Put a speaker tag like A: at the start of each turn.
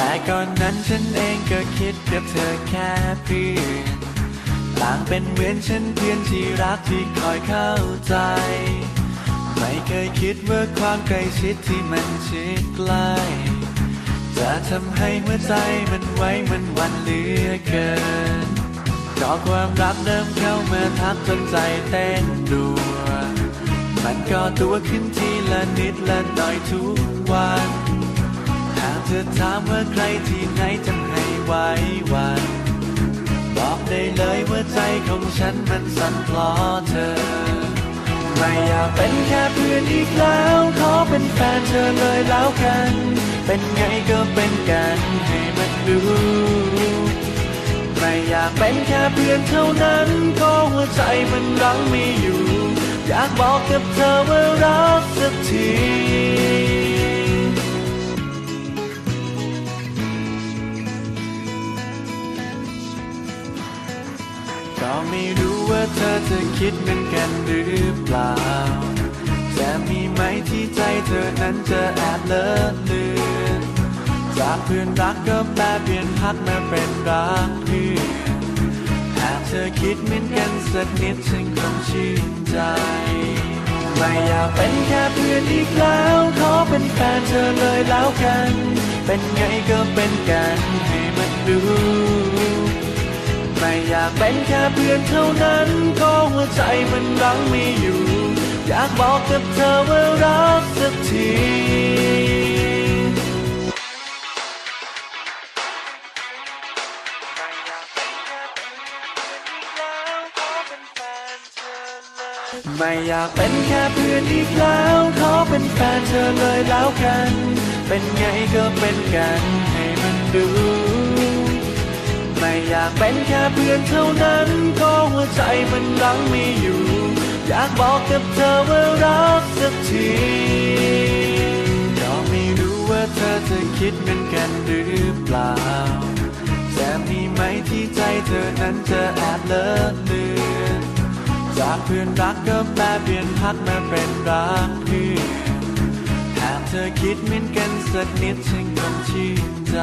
A: แต่ก่อนนั้นฉันเองก็คิดกับเธอแค่เพื่อนต่างเป็นเหมือนฉันเพื่อนที่รักที่คอยเข้าใจ ไม่เคยคิดว่าความใกล้ชิดที่มันชิดใกล้จะทำให้หัวใจมันไว้มันวันเหลือเกินก็ความรักเริ่มเข้ามาทักจนใจเต้นรัว มันก็ตัวขึ้นทีละนิดละหน่อยทุกวัน เธอถามว่าใครที่ไหนทำให้ไหวหวันบอกได้เลยว่าใจของฉันมันสั่นเพราะเธอ ไม่อยากเป็นแค่เพื่อนอีกแล้ว ขอเป็นแฟนเธอเลยแล้วกัน เป็นไงก็เป็นกันให้มันดูไม่อยากเป็นแค่เพื่อนเท่านั้นก็หัวใจมันรังไม่อยู่ อยากบอกกับเธอว่ารักสักที ก็ไม่รู้ว่าเธอจะคิดเหมือนกันหรือเปล่า จะมีไหมที่ใจเธอนั้นจะแอบเลิศเลือนจากเพื่อนรักก็แปลเปลี่ยนพักมาเป็นรักเพื่อนหากเธอคิดเหมือนกันสักนิดฉันคงชื่นใจไม่อยากเป็นแค่เพื่อนอีกแล้วขอเป็นแฟนเธอเลยแล้วกัน เป็นไงก็เป็นกันให้มันดูไม่อยากเป็นแค่เพื่อนเท่านั้นก็หัวใจมันรังไม่อยู่ อยากบอกกับเธอว่ารักสักทีไม่อยากเป็นแค่เพื่อนอีกแล้วขอเป็นแฟนเธอเลยแล้วกัน เป็นไงก็เป็นกันให้มันดู ไม่อยากเป็นแค่เพื่อนเท่านั้นก็หัวใจมันรังไม่อยู่ อยากบอกกับเธอว่ารักสักทีก็ไม่รู้ว่าเธอจะคิดเหมือนกันหรือเปล่าจะมีไหมที่ใจเธอนั้นจะแอบเลิศเลือนจากเพื่อนรักก็แปลเปลี่ยนพักมาเป็นรักเพื่อนหากเธอคิดเหมือนกันสักนิดฉันคงชื่นใจ